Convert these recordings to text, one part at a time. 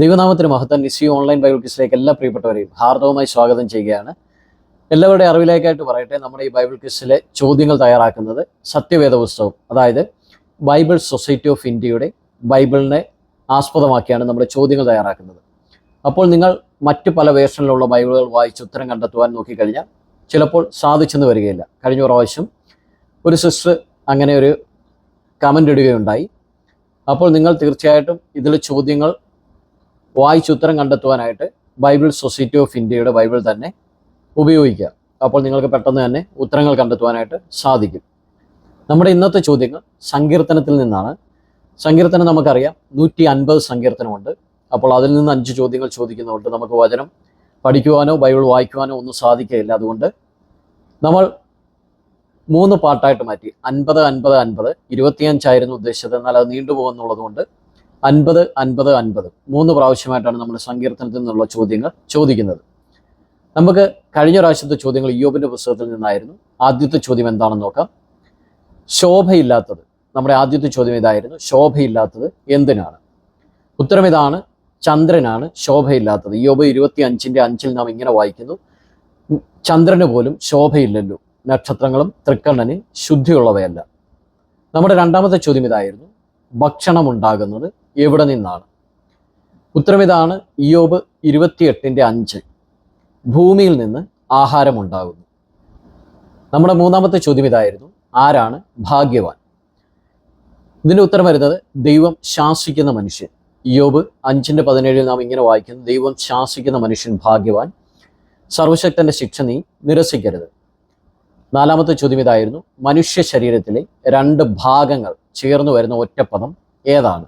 ദൈവനാമത്തിന് മഹത്തൻ നിസി online Bible ക്വിസിലേക്ക് എല്ലാ പ്രിയപ്പെട്ടവരെയും ഹാർദവമായി സ്വാഗതം ചെയ്യുകയാണ്. എല്ലാവരുടെയും അറിവിലേക്കായിട്ട് പറയട്ടെ നമ്മുടെ ഈ ബൈബിൾ ക്വിസിലെ ചോദ്യങ്ങൾ തയ്യാറാക്കുന്നത് സത്യവേദ പുസ്തകം അതായത് ബൈബിൾ സൊസൈറ്റി ഓഫ് ഇന്ത്യയുടെ ബൈബിളിനെ ആസ്പദമാക്കിയാണ് നമ്മുടെ ചോദ്യങ്ങൾ തയ്യാറാക്കുന്നത്. അപ്പോൾ നിങ്ങൾ മറ്റ് പല വേർഷനിലുള്ള ബൈബിളുകൾ വായിച്ച് ഉത്തരം കണ്ടെത്തുവാൻ നോക്കിക്കഴിഞ്ഞാൽ ചിലപ്പോൾ സാധിച്ചെന്ന് വരികയില്ല. കഴിഞ്ഞ പ്രാവശ്യം ഒരു സിസ്റ്റർ അങ്ങനെ ഒരു കമന്റ് ഇടുകയുണ്ടായി. അപ്പോൾ നിങ്ങൾ തീർച്ചയായിട്ടും ഇതിൽ ചോദ്യങ്ങൾ വായിച്ച് ഉത്തരം കണ്ടെത്തുവാനായിട്ട് ബൈബിൾ സൊസൈറ്റി ഓഫ് ഇന്ത്യയുടെ ബൈബിൾ തന്നെ ഉപയോഗിക്കുക. അപ്പോൾ നിങ്ങൾക്ക് പെട്ടെന്ന് തന്നെ ഉത്തരങ്ങൾ കണ്ടെത്തുവാനായിട്ട് സാധിക്കും. നമ്മുടെ ഇന്നത്തെ ചോദ്യങ്ങൾ സങ്കീർത്തനത്തിൽ നിന്നാണ്. സങ്കീർത്തനം നമുക്കറിയാം. നൂറ്റി അൻപത് സങ്കീർത്തനമുണ്ട്. അപ്പോൾ അതിൽ നിന്ന് അഞ്ച് ചോദ്യങ്ങൾ ചോദിക്കുന്നതുകൊണ്ട് നമുക്ക് വചനം പഠിക്കുവാനോ ബൈബിൾ വായിക്കുവാനോ ഒന്നും സാധിക്കുകയില്ല. അതുകൊണ്ട് നമ്മൾ മൂന്ന് പാട്ടായിട്ട് മാറ്റി. അൻപത് അൻപത് അൻപത്. ഇരുപത്തിയഞ്ചായിരുന്നു ഉദ്ദേശിച്ചത്. എന്നാൽ അത് നീണ്ടുപോകുന്നുള്ളത് കൊണ്ട് അൻപത് അൻപത് അൻപത്. മൂന്ന് പ്രാവശ്യമായിട്ടാണ് നമ്മൾ സങ്കീർത്തനത്തിൽ നിന്നുള്ള ചോദ്യങ്ങൾ ചോദിക്കുന്നത്. നമുക്ക് കഴിഞ്ഞ പ്രാവശ്യത്തെ ചോദ്യങ്ങൾ യോബിന്റെ പുസ്തകത്തിൽ നിന്നായിരുന്നു. ആദ്യത്തെ ചോദ്യം എന്താണെന്ന് നോക്കാം. ശോഭയില്ലാത്തത്. നമ്മുടെ ആദ്യത്തെ ചോദ്യം ഇതായിരുന്നു. ശോഭയില്ലാത്തത് എന്തിനാണ്? ഉത്തരം ഇതാണ്. ചന്ദ്രനാണ് ശോഭയില്ലാത്തത്. യോബ് ഇരുപത്തി അഞ്ചിന്റെ അഞ്ചിൽ നാം ഇങ്ങനെ വായിക്കുന്നു. ചന്ദ്രന് പോലും ശോഭയില്ലല്ലോ. നക്ഷത്രങ്ങളും തൃക്കണ്ണന് ശുദ്ധിയുള്ളവയല്ല. നമ്മുടെ രണ്ടാമത്തെ ചോദ്യം ഇതായിരുന്നു. ഭക്ഷണം ഉണ്ടാകുന്നത് എവിടെ നിന്നാണ്? ഉത്തരം ഇതാണ് ഇയോബ് ഇരുപത്തിയെട്ടിന്റെ അഞ്ച്. ഭൂമിയിൽ നിന്ന് ആഹാരം ഉണ്ടാകുന്നു നമ്മുടെ മൂന്നാമത്തെ ചോദ്യം ഇതായിരുന്നു ആരാണ് ഭാഗ്യവാൻ? ഇതിന്റെ ഉത്തരം വരുന്നത് ദൈവം ശാസിക്കുന്ന മനുഷ്യൻ. ഇയോബ് അഞ്ചിന്റെ പതിനേഴിൽ നാം ഇങ്ങനെ വായിക്കുന്നു ദൈവം ശാസിക്കുന്ന മനുഷ്യൻ ഭാഗ്യവാൻ. സർവശക്തന്റെ ശിക്ഷ നീ നിരസിക്കരുത്. നാലാമത്തെ ചോദ്യം ഇതായിരുന്നു മനുഷ്യ ശരീരത്തിലെ രണ്ട് ഭാഗങ്ങൾ ചേർന്ന് വരുന്ന ഒറ്റപ്പദം ഏതാണ്?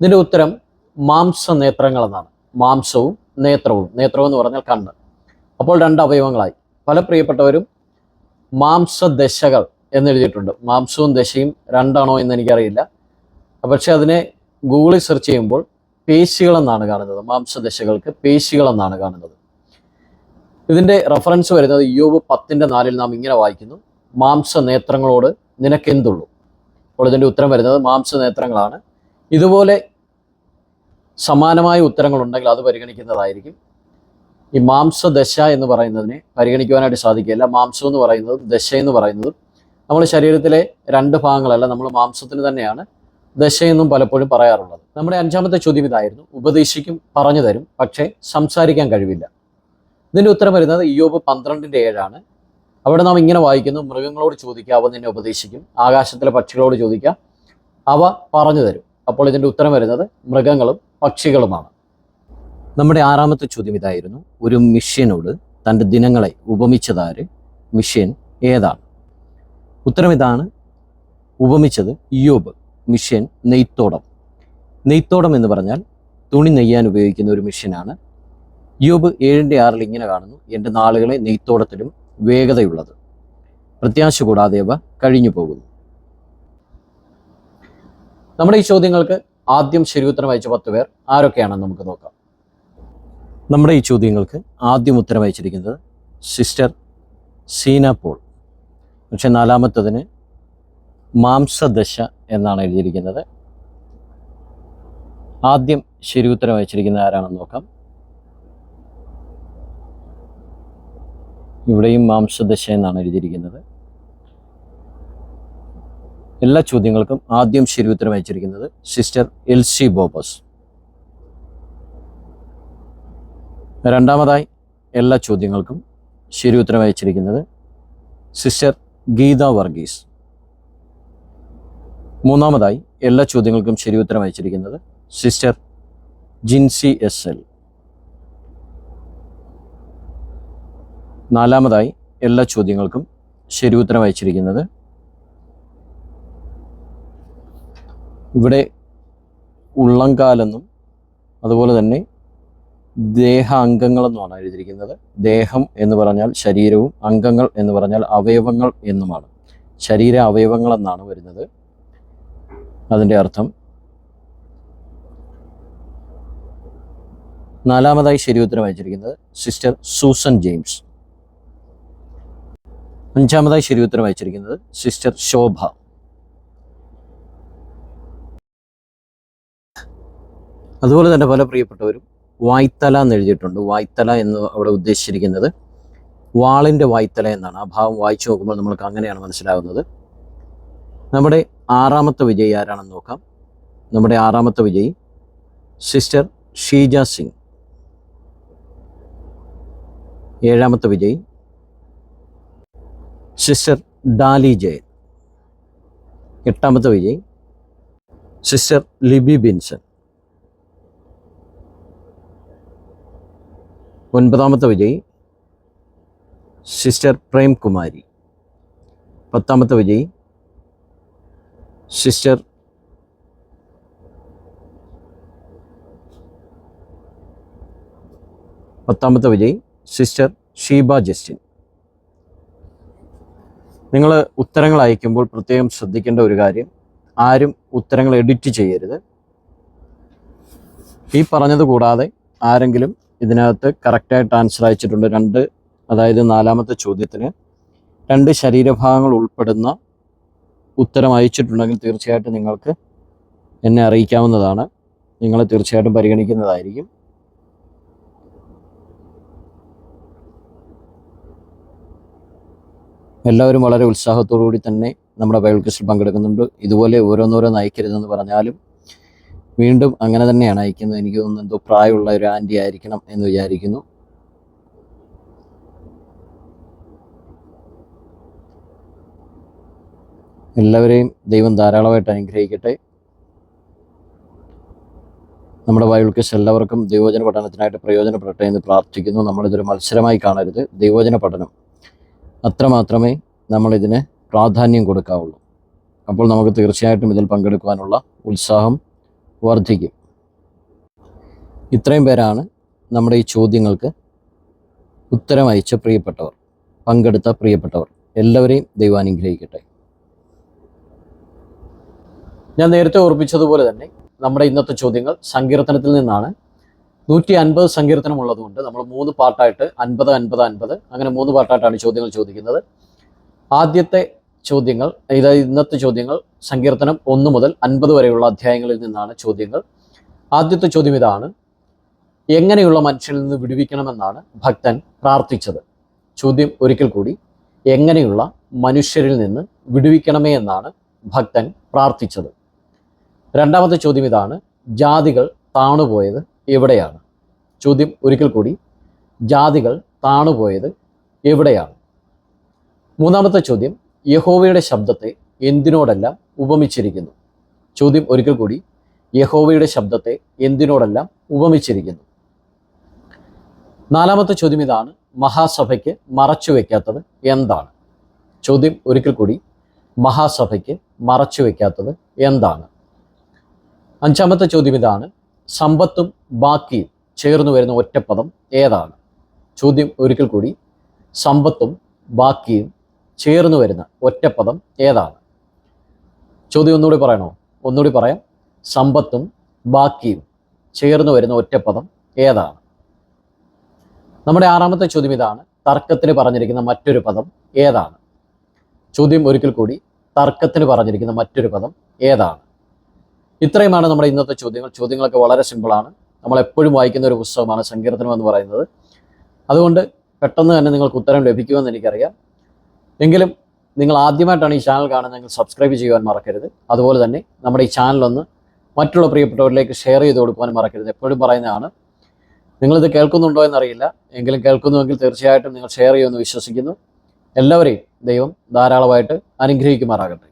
ഇതിന്റെ ഉത്തരം മാംസനേത്രങ്ങൾ എന്നാണ് മാംസവും നേത്രവും. നേത്രവും എന്ന് പറഞ്ഞാൽ കണ്ണ്. അപ്പോൾ രണ്ട് അവയവങ്ങളായി. പല പ്രിയപ്പെട്ടവരും മാംസദശകൾ എന്നെഴുതിയിട്ടുണ്ട്. മാംസവും ദശയും രണ്ടാണോ എന്ന് എനിക്കറിയില്ല. പക്ഷെ അതിനെ ഗൂഗിളിൽ സെർച്ച് ചെയ്യുമ്പോൾ പേശികളെന്നാണ് കാണുന്നത്. മാംസദശകൾക്ക് പേശികളെന്നാണ് കാണുന്നത്. ഇതിന്റെ റെഫറൻസ് വരുന്നത് യോബ് പത്തിന്റെ നാലിൽ നാം ഇങ്ങനെ വായിക്കുന്നു. മാംസ നേത്രങ്ങളോട് നിനക്കെന്തുള്ളൂ? അപ്പോൾ ഇതിന്റെ ഉത്തരം വരുന്നത് മാംസനേത്രങ്ങളാണ്. ഇതുപോലെ സമാനമായ ഉത്തരങ്ങൾ ഉണ്ടെങ്കിൽ അത് പരിഗണിക്കുന്നതായിരിക്കും. ഈ മാംസദശ എന്ന് പറയുന്നതിനെ പരിഗണിക്കുവാനായിട്ട് സാധിക്കില്ല മാംസം എന്ന് പറയുന്നത് ദശ എന്ന് പറയുന്നത് നമ്മുടെ ശരീരത്തിലെ രണ്ട് ഭാഗങ്ങളല്ല നമ്മൾ മാംസത്തിന് തന്നെയാണ് ദശയെന്നും പലപ്പോഴും പറയാറുള്ളത്. നമ്മുടെ അഞ്ചാമത്തെ ചോദ്യം ഇതായിരുന്നു. ഉപദേശിക്കും പറഞ്ഞു തരും പക്ഷേ സംസാരിക്കാൻ കഴിവില്ല. ഇതിന്റെ ഉത്തരം വരുന്നത് ഇയോബ് പന്ത്രണ്ടിന്റെ ഏഴാണ്. അവിടെ നാം ഇങ്ങനെ വായിക്കുന്നു മൃഗങ്ങളോട് ചോദിക്കുക അവ നിന്നെ ഉപദേശിക്കും. ആകാശത്തിലെ പക്ഷികളോട് ചോദിക്കുക അവ പറഞ്ഞു തരും. അപ്പോൾ ഇതിന്റെ ഉത്തരം വരുന്നത് മൃഗങ്ങളും പക്ഷികളുമാണ്. നമ്മുടെ ആറാമത്തെ ചോദ്യം ഇതായിരുന്നു. ഒരു മിഷ്യനോട് തന്റെ ദിനങ്ങളെ ഉപമിച്ചതാര്? മിഷ്യൻ ഏതാണ്? ഉത്തരം ഇതാണ്. ഉപമിച്ചത് യോബ് മിഷ്യൻ നെയ്ത്തോടം. നെയ്ത്തോടം എന്ന് പറഞ്ഞാൽ തുണി നെയ്യാൻ ഉപയോഗിക്കുന്ന ഒരു മിഷ്യനാണ്. യോബ് ഏഴിന്റെ ആറിൽ ഇങ്ങനെ കാണുന്നു എന്റെ നാളുകളെ നെയ്ത്തോടത്തിലും വേഗതയുള്ളത്. പ്രത്യാശ കൂടാതെ അവ കഴിഞ്ഞു പോകുന്നു. നമ്മുടെ ഈ ചോദ്യങ്ങൾക്ക് ആദ്യം ശരി ഉത്തരം അയച്ച പത്ത് പേർ ആരൊക്കെയാണെന്ന് നമുക്ക് നോക്കാം. നമ്മുടെ ഈ ചോദ്യങ്ങൾക്ക് ആദ്യം ഉത്തരം അയച്ചിരിക്കുന്നത് സിസ്റ്റർ സീന പോൾ. പക്ഷെ നാലാമത്തതിന് മാംസദശ എന്നാണ് എഴുതിയിരിക്കുന്നത്. ആദ്യം ശരി ഉത്തരം അയച്ചിരിക്കുന്നത് ആരാണെന്ന് നോക്കാം. ഇവിടെയും മാംസദശ എന്നാണ് എഴുതിയിരിക്കുന്നത്. എല്ലാ ചോദ്യങ്ങൾക്കും ആദ്യം ശരി ഉത്തരം അയച്ചിരിക്കുന്നത് സിസ്റ്റർ എൽസി ബോബസ്. രണ്ടാമതായി എല്ലാ ചോദ്യങ്ങൾക്കും ശരി ഉത്തരം അയച്ചിരിക്കുന്നത് സിസ്റ്റർ ഗീത വർഗീസ്. മൂന്നാമതായി എല്ലാ ചോദ്യങ്ങൾക്കും ശരി ഉത്തരം അയച്ചിരിക്കുന്നത് സിസ്റ്റർ ജിൻസി എസ് എൽ. നാലാമതായി എല്ലാ ചോദ്യങ്ങൾക്കും ശരി ഉത്തരം അയച്ചിരിക്കുന്നത് ഇവിടെ ഉള്ളംകാലെന്നും അതുപോലെ തന്നെ ദേഹ അംഗങ്ങളെന്നുമാണ് എഴുതിയിരിക്കുന്നത്. ദേഹം എന്ന് പറഞ്ഞാൽ ശരീരവും അംഗങ്ങൾ എന്ന് പറഞ്ഞാൽ അവയവങ്ങൾ എന്നുമാണ്. ശരീര അവയവങ്ങൾ എന്നാണ് വരുന്നത്. അതിന്റെ അർത്ഥം നാലാമതായി ശരി ഉത്തരം അയച്ചിരിക്കുന്നത് സിസ്റ്റർ സൂസൻ ജെയിംസ്. അഞ്ചാമതായി ശരി ഉത്തരം അയച്ചിരിക്കുന്നത് സിസ്റ്റർ ശോഭ. അതുപോലെ തന്നെ പല പ്രിയപ്പെട്ടവരും വായ്ത്തല എന്ന് എഴുതിയിട്ടുണ്ട്. വായ്ത്തല എന്ന് അവിടെ ഉദ്ദേശിച്ചിരിക്കുന്നത് വാളിന്റെ വായ്ത്തല എന്നാണ്. ആ ഭാവം വായിച്ചു നോക്കുമ്പോൾ നമ്മൾക്ക് അങ്ങനെയാണ് മനസ്സിലാകുന്നത് നമ്മുടെ ആറാമത്തെ വിജയി ആരാണെന്ന് നോക്കാം. നമ്മുടെ ആറാമത്തെ വിജയി സിസ്റ്റർ ഷീജ സിംഗ്. ഏഴാമത്തെ വിജയി സിസ്റ്റർ ഡാലി ജയൻ. എട്ടാമത്തെ വിജയി സിസ്റ്റർ ലിബി ബിൻസൺ. ഒൻപതാമത്തെ വിജയി. സിസ്റ്റർ പ്രേംകുമാരി. പത്താമത്തെ വിജയി. സിസ്റ്റർ പത്താമത്തെ വിജയി. സിസ്റ്റർ ഷീബ ജസ്റ്റിൻ. നിങ്ങൾ ഉത്തരങ്ങൾ അയക്കുമ്പോൾ പ്രത്യേകം ശ്രദ്ധിക്കേണ്ട ഒരു കാര്യം ആരും ഉത്തരങ്ങൾ എഡിറ്റ് ചെയ്യരുത്. ഈ പറഞ്ഞത് കൂടാതെ ആരെങ്കിലും ഇതിനകത്ത് കറക്റ്റായിട്ട് ആൻസർ അയച്ചിട്ടുണ്ട് രണ്ട് അതായത് നാലാമത്തെ ചോദ്യത്തിന്. രണ്ട് ശരീരഭാഗങ്ങൾ ഉൾപ്പെടുന്ന ഉത്തരം അയച്ചിട്ടുണ്ടെങ്കിൽ തീർച്ചയായിട്ടും നിങ്ങൾക്ക് എന്നെ അറിയിക്കാവുന്നതാണ്. നിങ്ങളെ തീർച്ചയായിട്ടും പരിഗണിക്കുന്നതായിരിക്കും. എല്ലാവരും വളരെ ഉത്സാഹത്തോടു കൂടി തന്നെ നമ്മുടെ കൃഷി പങ്കെടുക്കുന്നുണ്ട്. ഇതുപോലെ ഓരോന്നോരോന്ന് അയക്കരുതെന്ന് പറഞ്ഞാലും വീണ്ടും അങ്ങനെ തന്നെയാണ് അയക്കുന്നത്. എനിക്ക് തോന്നുന്നു എന്തോ പ്രായമുള്ള ഒരു ആന്റി ആയിരിക്കണം എന്ന് വിചാരിക്കുന്നു. എല്ലാവരെയും ദൈവം ധാരാളമായിട്ട് അനുഗ്രഹിക്കട്ടെ. നമ്മുടെ ബൈബിൾ എല്ലാവർക്കും ദൈവോചന പഠനത്തിനായിട്ട് പ്രയോജനപ്പെടട്ടെ എന്ന് പ്രാർത്ഥിക്കുന്നു. നമ്മളിതൊരു മത്സരമായി കാണരുത്. ദൈവോചന പഠനം. അത്രമാത്രമേ നമ്മളിതിന് പ്രാധാന്യം കൊടുക്കാവുള്ളൂ. അപ്പോൾ നമുക്ക് തീർച്ചയായിട്ടും ഇതിൽ പങ്കെടുക്കുവാനുള്ള ഉത്സാഹം വർദ്ധിക്കും. ഇത്രയും പേരാണ് നമ്മുടെ ഈ ചോദ്യങ്ങൾക്ക് ഉത്തരം അയച്ച പ്രിയപ്പെട്ടവർ പങ്കെടുത്ത പ്രിയപ്പെട്ടവർ. എല്ലാവരെയും ദൈവാനുഗ്രഹിക്കട്ടെ ഞാൻ നേരത്തെ ഓർപ്പിച്ചതുപോലെ തന്നെ നമ്മുടെ ഇന്നത്തെ ചോദ്യങ്ങൾ സങ്കീർത്തനത്തിൽ നിന്നാണ്. നൂറ്റി അൻപത് സങ്കീർത്തനം ഉള്ളതുകൊണ്ട് നമ്മൾ മൂന്ന് പാർട്ടായിട്ട് അൻപത് അൻപത് അൻപത് അങ്ങനെ മൂന്ന് പാർട്ടായിട്ടാണ് ചോദ്യങ്ങൾ ചോദിക്കുന്നത്. ആദ്യത്തെ ചോദ്യങ്ങൾ ഇതായത് ഇന്നത്തെ ചോദ്യങ്ങൾ. സങ്കീർത്തനം ഒന്ന് മുതൽ അൻപത് വരെയുള്ള അധ്യായങ്ങളിൽ നിന്നാണ് ചോദ്യങ്ങൾ. ആദ്യത്തെ ചോദ്യം ഇതാണ്. എങ്ങനെയുള്ള മനുഷ്യനിൽ നിന്ന് വിടുവിക്കണമെന്നാണ് ഭക്തൻ പ്രാർത്ഥിച്ചത്. ചോദ്യം ഒരിക്കൽ കൂടി എങ്ങനെയുള്ള മനുഷ്യരിൽ നിന്ന് വിടുവിക്കണമേ എന്നാണ് ഭക്തൻ പ്രാർത്ഥിച്ചത്. രണ്ടാമത്തെ ചോദ്യം ഇതാണ് ജാതികൾ താണുപോയത് എവിടെയാണ്? ചോദ്യം ഒരിക്കൽ കൂടി ജാതികൾ താണുപോയത് എവിടെയാണ്? മൂന്നാമത്തെ ചോദ്യം യഹോവയുടെ ശബ്ദത്തെ എന്തിനോടെല്ലാം ഉപമിച്ചിരിക്കുന്നു? ചോദ്യം ഒരിക്കൽ കൂടി. യഹോവയുടെ ശബ്ദത്തെ എന്തിനോടെല്ലാം ഉപമിച്ചിരിക്കുന്നു? നാലാമത്തെ ചോദ്യം ഇതാണ്. മഹാസഭയ്ക്ക് മറച്ചു വയ്ക്കാത്തത് എന്താണ്? ചോദ്യം ഒരിക്കൽ കൂടി. മഹാസഭയ്ക്ക് മറച്ചു വയ്ക്കാത്തത് എന്താണ്? അഞ്ചാമത്തെ ചോദ്യം ഇതാണ്. സമ്പത്തും ബാക്കിയും ചേർന്ന് വരുന്ന ഒറ്റപ്പദം ഏതാണ്? ചോദ്യം ഒരിക്കൽ കൂടി. സമ്പത്തും ബാക്കിയും ചേർന്ന് വരുന്ന ഒറ്റപ്പദം ഏതാണ്? ചോദ്യം ഒന്നുകൂടി പറയണോ? ഒന്നുകൂടി പറയാം. സമ്പത്തും ബാക്കിയും ചേർന്ന് വരുന്ന ഒറ്റപ്പദം ഏതാണ്? നമ്മുടെ ആറാമത്തെ ചോദ്യം ഇതാണ്. തർക്കത്തിന് പറഞ്ഞിരിക്കുന്ന മറ്റൊരു പദം ഏതാണ്? ചോദ്യം ഒരിക്കൽ കൂടി. തർക്കത്തിന് പറഞ്ഞിരിക്കുന്ന മറ്റൊരു പദം ഏതാണ്? ഇത്രയുമാണ് നമ്മുടെ ഇന്നത്തെ ചോദ്യങ്ങൾ. ചോദ്യങ്ങളൊക്കെ വളരെ സിമ്പിളാണ് നമ്മൾ എപ്പോഴും വായിക്കുന്ന ഒരു പുസ്തകമാണ് സങ്കീർത്തനം എന്ന് പറയുന്നത്. അതുകൊണ്ട് പെട്ടെന്ന് തന്നെ നിങ്ങൾക്ക് ഉത്തരം ലഭിക്കുമെന്ന് എനിക്കറിയാം. എങ്കിലും നിങ്ങൾ ആദ്യമായിട്ടാണ് ഈ ചാനൽ കാണുന്നതെങ്കിൽ സബ്സ്ക്രൈബ് ചെയ്യുവാൻ മറക്കരുത്. അതുപോലെ തന്നെ നമ്മുടെ ഈ ചാനലൊന്ന് മറ്റുള്ള പ്രിയപ്പെട്ടവരിലേക്ക് ഷെയർ ചെയ്ത് കൊടുക്കുവാൻ മറക്കരുത്. എപ്പോഴും പറയുന്നതാണ് നിങ്ങളിത് കേൾക്കുന്നുണ്ടോ എന്നറിയില്ല. എങ്കിലും കേൾക്കുന്നുവെങ്കിൽ തീർച്ചയായിട്ടും നിങ്ങൾ ഷെയർ ചെയ്യുമെന്ന് വിശ്വസിക്കുന്നു. എല്ലാവരെയും ദൈവം ധാരാളമായിട്ട് അനുഗ്രഹിക്കുമാറാകട്ടെ.